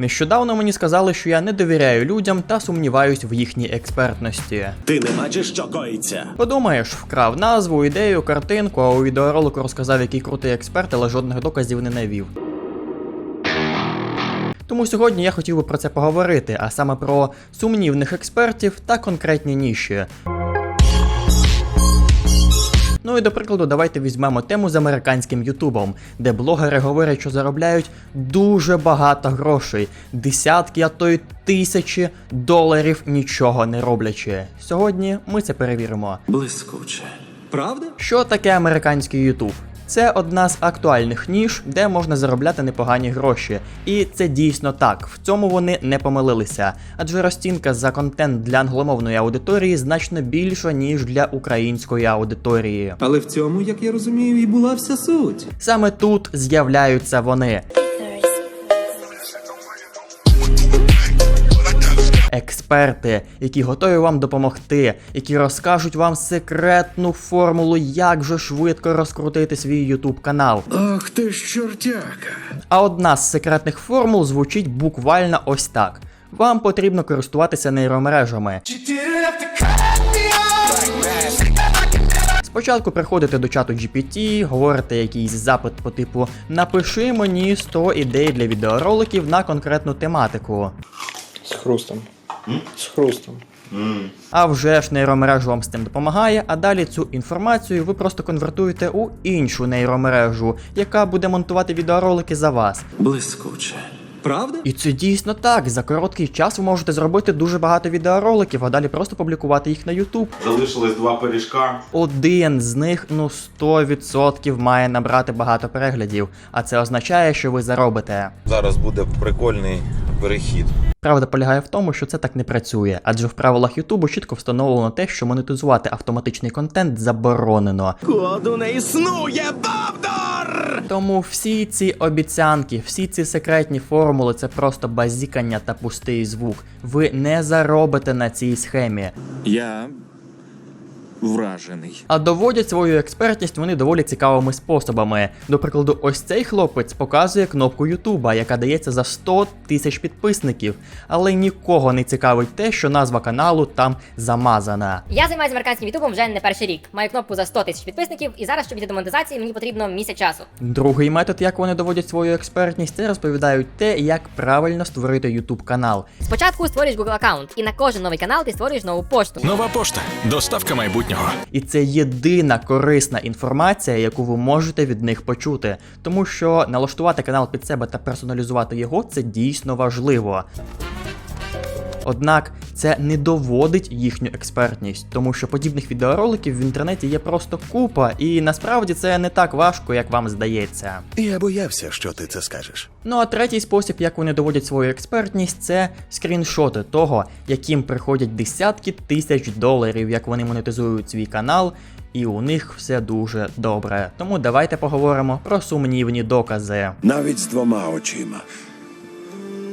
Нещодавно мені сказали, що я не довіряю людям та сумніваюсь в їхній експертності. Ти не бачиш, що коїться? Подумаєш, вкрав назву, ідею, картинку, а у відеоролику розказав, який крутий експерт, але жодних доказів не навів. Тому сьогодні я хотів би про це поговорити, а саме про сумнівних експертів та конкретні ніші. Ну і до прикладу, давайте візьмемо тему з американським Ютубом, де блогери говорять, що заробляють дуже багато грошей, десятки, а то й тисячі доларів нічого не роблячи. Сьогодні ми це перевіримо. Блискуче. Правда? Що таке американський Ютуб? Це одна з актуальних ніж, де можна заробляти непогані гроші. І це дійсно так. В цьому вони не помилилися. Адже розцінка за контент для англомовної аудиторії значно більша, ніж для української аудиторії. Але в цьому, як я розумію, і була вся суть. Саме тут з'являються вони. Експерти, які готові вам допомогти, які розкажуть вам секретну формулу, як же швидко розкрутити свій YouTube канал. Ах ти ж чортяка. А одна з секретних формул звучить буквально ось так: вам потрібно користуватися нейромережами. Спочатку приходите до чату GPT, говорите якийсь запит по типу Напиши мені 100 ідей для відеороликів на конкретну тематику. З хрустом. З хрустом. А вже ж нейромережа вам з цим допомагає, а далі цю інформацію ви просто конвертуєте у іншу нейромережу, яка буде монтувати відеоролики за вас. Блискуче. Правда? І це дійсно так. За короткий час ви можете зробити дуже багато відеороликів, а далі просто публікувати їх на YouTube. Залишилось два пиріжка. Один з них ну 100% має набрати багато переглядів, а це означає, що ви заробите. Зараз буде прикольний перехід. Правда полягає в тому, що це так не працює, адже в правилах Ютубу чітко встановлено те, що монетизувати автоматичний контент заборонено. Коду не існує, Бавдор! Тому всі ці обіцянки, всі ці секретні формули це просто базікання та пустий звук. Ви не заробите на цій схемі. Я вражений. А доводять свою експертність вони доволі цікавими способами. До прикладу, ось цей хлопець показує кнопку Ютуба, яка дається за 100 тисяч підписників, але нікого не цікавить те, що назва каналу там замазана. Я займаюся американським ютубом вже не перший рік. Маю кнопку за 100 тисяч підписників, і зараз, щоб йти до монетизації, мені потрібно місяць часу. Другий метод, як вони доводять свою експертність, це розповідають те, як правильно створити Ютуб канал. Спочатку створюєш Google аккаунт, і на кожен новий канал ти створюєш нову пошту. Нова пошта. Доставка майбутнього. І це єдина корисна інформація, яку ви можете від них почути. Тому що налаштувати канал під себе та персоналізувати його це дійсно важливо. Однак це не доводить їхню експертність, тому що подібних відеороликів в інтернеті є просто купа, і насправді це не так важко, як вам здається. Я боявся, що ти це скажеш. Ну а третій спосіб, як вони доводять свою експертність, це скріншоти того, яким приходять десятки тисяч доларів, як вони монетизують свій канал, і у них все дуже добре. Тому давайте поговоримо про сумнівні докази. Навіть з двома очима.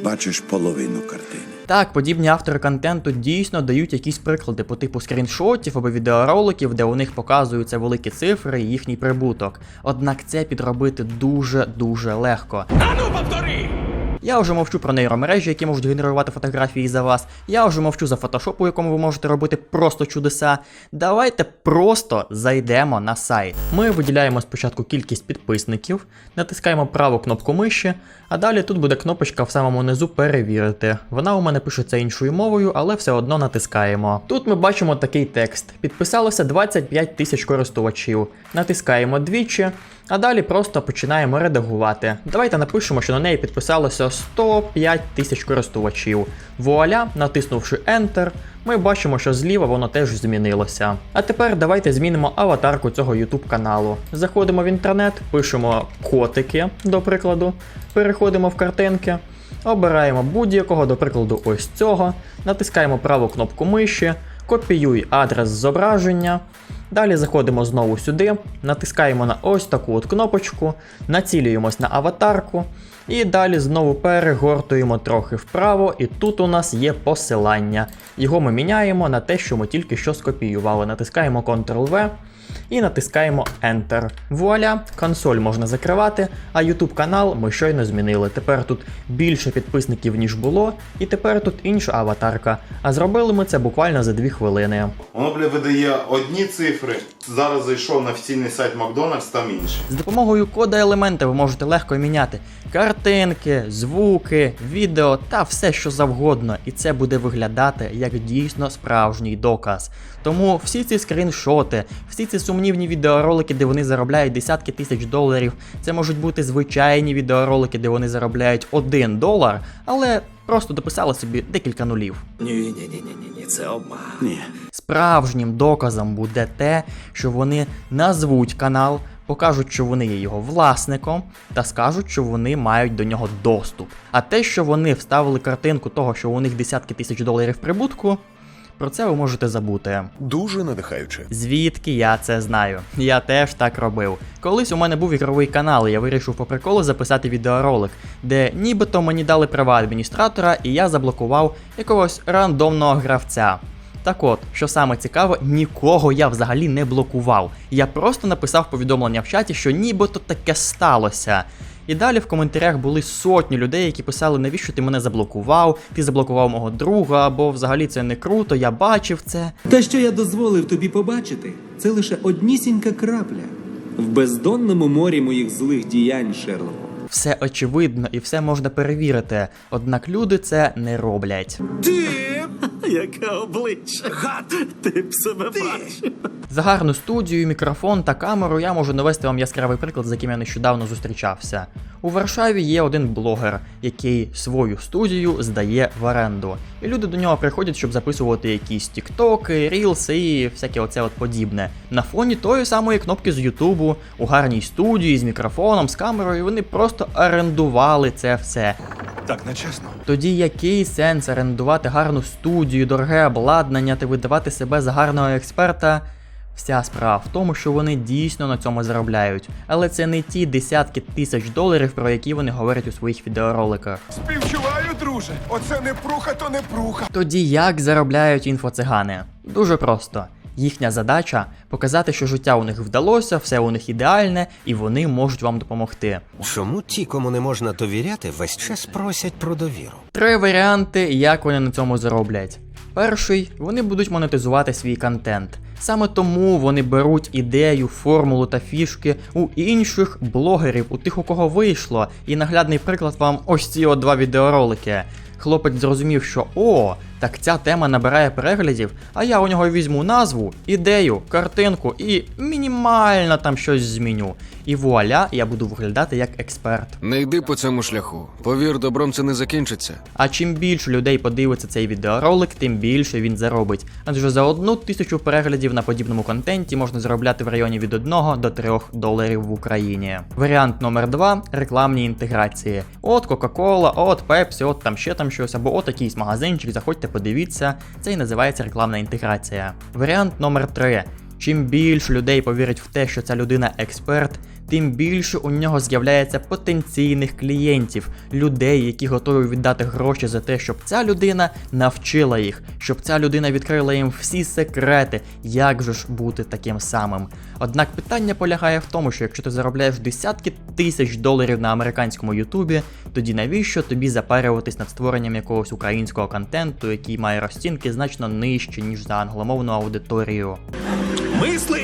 Бачиш половину картини. Так, подібні автори контенту дійсно дають якісь приклади по типу скріншотів або відеороликів, де у них показуються великі цифри і їхній прибуток. Однак це підробити дуже-дуже легко. Ану, повтори! Я вже мовчу про нейромережі, які можуть генерувати фотографії за вас. Я вже мовчу за фотошоп, у якому ви можете робити просто чудеса. Давайте просто зайдемо на сайт. Ми виділяємо спочатку кількість підписників, натискаємо праву кнопку миші, а далі тут буде кнопочка в самому низу перевірити. Вона у мене пишеться іншою мовою, але все одно натискаємо. Тут ми бачимо такий текст: підписалося 25 тисяч користувачів. Натискаємо двічі. А далі просто починаємо редагувати. Давайте напишемо, що на неї підписалося 105 тисяч користувачів. Вуаля, натиснувши Enter, ми бачимо, що зліва воно теж змінилося. А тепер давайте змінимо аватарку цього YouTube каналу. Заходимо в інтернет, пишемо котики, до прикладу, переходимо в картинки, обираємо будь-якого, до прикладу, ось цього, натискаємо праву кнопку миші, копіюй адрес зображення. Далі заходимо знову сюди, натискаємо на ось таку от кнопочку, націлюємось на аватарку, і далі знову перегортуємо трохи вправо, і тут у нас є посилання. Його ми міняємо на те, що ми тільки що скопіювали. Натискаємо Ctrl-V. І натискаємо Enter. Вуаля, консоль можна закривати, а YouTube канал ми щойно змінили. Тепер тут більше підписників, ніж було, і тепер тут інша аватарка. А зробили ми це буквально за 2 хвилини. Воно, бля, видає одні цифри. Зараз зайшов на офіційний сайт Макдональдс, там інші. З допомогою кода елемента ви можете легко міняти картинки, звуки, відео та все що завгодно, і це буде виглядати як дійсно справжній доказ. Тому всі ці скріншоти, всі ці сумнівні відеоролики, де вони заробляють десятки тисяч доларів, це можуть бути звичайні відеоролики, де вони заробляють 1 долар, але просто дописали собі декілька нулів. Ні, ні, ні, ні, ні, ні, це обман. Ні. Справжнім доказом буде те, що вони назвуть канал, покажуть, що вони є його власником, та скажуть, що вони мають до нього доступ. А те, що вони вставили картинку того, що у них десятки тисяч доларів прибутку, про це ви можете забути. Дуже надихаюче. Звідки я це знаю? Я теж так робив. Колись у мене був ігровий канал, і я вирішив по приколу записати відеоролик, де нібито мені дали права адміністратора, і я заблокував якогось рандомного гравця. Так от, що саме цікаво, нікого я взагалі не блокував. Я просто написав повідомлення в чаті, що нібито таке сталося. І далі в коментарях були сотні людей, які писали, навіщо ти мене заблокував, ти заблокував мого друга, або взагалі це не круто, я бачив це. Те, що я дозволив тобі побачити, це лише однісінька крапля в бездонному морі моїх злих діянь, Шерлоку. Все очевидно і все можна перевірити, однак люди це не роблять. Ти Яке обличчя. Гад, ти б себе бачив. За гарну студію, мікрофон та камеру я можу навести вам яскравий приклад, з яким я нещодавно зустрічався. У Варшаві є один блогер, який свою студію здає в оренду. І люди до нього приходять, щоб записувати якісь тіктоки, рілси і всяке оце от подібне. На фоні тої самої кнопки з Ютубу, у гарній студії з мікрофоном, з камерою, вони просто орендували це все. Так нечесно. Тоді який сенс орендувати гарну студію, дороге обладнання та видавати себе за гарного експерта? Вся справа в тому, що вони дійсно на цьому заробляють, але це не ті десятки тисяч доларів, про які вони говорять у своїх відеороликах. Співчуваю, друже. Оце не пруха, то не пруха. Тоді як заробляють інфоцигани? Дуже просто. Їхня задача показати, що життя у них вдалося, все у них ідеальне, і вони можуть вам допомогти. Чому ті, кому не можна довіряти, весь час просять про довіру? Три варіанти, як вони на цьому зароблять. Перший, вони будуть монетизувати свій контент. Саме тому вони беруть ідею, формулу та фішки у інших блогерів, у тих, у кого вийшло. І наглядний приклад вам ось ці от два відеоролики. Хлопець зрозумів, що о, так ця тема набирає переглядів, а я у нього візьму назву, ідею, картинку і мінімально там щось зміню. І вуаля, я буду виглядати як експерт. Не йди по цьому шляху. Повір, добром це не закінчиться. А чим більше людей подивиться цей відеоролик, тим більше він заробить. Адже за одну тисячу переглядів на подібному контенті можна заробляти в районі від 1 до 3 доларів в Україні. Варіант номер 2 рекламні інтеграції. От Coca-Cola, от Pepsi, от там ще там щось, або от якийсь магазинчик, заходьте, подивіться. Це і називається рекламна інтеграція. Варіант номер 3 Чим більше людей повірить в те, що ця людина експерт, тим більше у нього з'являється потенційних клієнтів, людей, які готові віддати гроші за те, щоб ця людина навчила їх, щоб ця людина відкрила їм всі секрети, як же ж бути таким самим. Однак питання полягає в тому, що якщо ти заробляєш десятки тисяч доларів на американському Ютубі, тоді навіщо тобі запарюватись над створенням якогось українського контенту, який має розцінки значно нижчі, ніж за англомовну аудиторію? Мисли!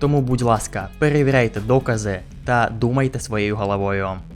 Тому, будь ласка, перевіряйте докази та думайте своєю головою.